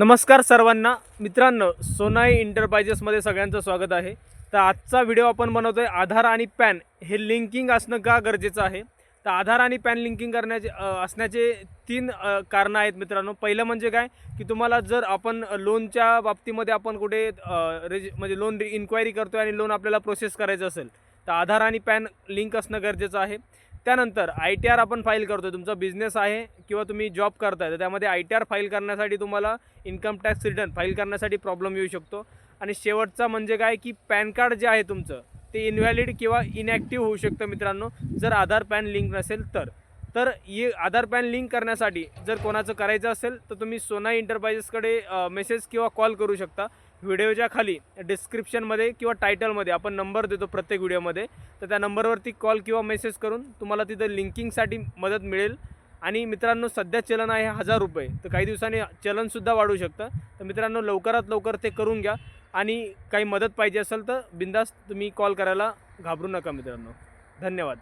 नमस्कार सर्वांना. मित्रांनो सोनाई इंटरप्राइजेसमध्ये सगळ्यांचं स्वागत आहे. तर आजचा व्हिडिओ आपण बनवतोय आधार आणि पॅन. हे लिंकिंग असणं का गरजेचं आहे? तर आधार आणि पॅन लिंकिंग करण्याचे असण्याचे तीन कारणं आहेत मित्रांनो. पहिलं म्हणजे काय? की तुम्हाला जर आपण लोनच्या बाबतीमध्ये आपण कुठे रेज म्हणजे लोन इन्क्वायरी करतोय आणि लोन आपल्याला प्रोसेस करायचं असेल तर आधार आणि पॅन लिंक असणं गरजेचं आहे. त्यानंतर आय टी आर आपण फाईल करतो तुमचा बिझनेस आहे किंवा तुम्ही जॉब करताय तर त्यामध्ये आय टी आर फाईल करण्यासाठी तुम्हाला इन्कम टॅक्स रिटर्न फाईल करण्यासाठी प्रॉब्लेम येऊ शकतो. आणि शेवटचा म्हणजे काय की पॅन कार्ड जे आहे तुमचं ते इनव्हॅलिड किंवा इनॲक्टिव्ह होऊ शकतं मित्रांनो. जर आधार पॅन लिंक नसेल तर. तर ये आधार पॅन लिंक करण्यासाठी जर कोणाचं करायचं असेल तर तुम्ही सोना इंटरप्राइजेसकडे मेसेज किंवा कॉल करू शकता. व्हिडिओच्या खाली डिस्क्रिप्शनमध्ये किंवा टायटलमध्ये आपण नंबर देतो प्रत्येक व्हिडिओमध्ये तर त्या नंबरवरती कॉल किंवा मेसेज करून तुम्हाला तिथं लिंकिंगसाठी मदत मिळेल. आणि मित्रांनो सध्या चलन आहे हजार रुपये तर काही दिवसांनी चलनसुद्धा वाढू शकतं. तर मित्रांनो लवकरात लवकर ते करून घ्या आणि काही मदत पाहिजे असेल तर बिंदास तुम्ही कॉल करायला घाबरू नका मित्रांनो. धन्यवाद.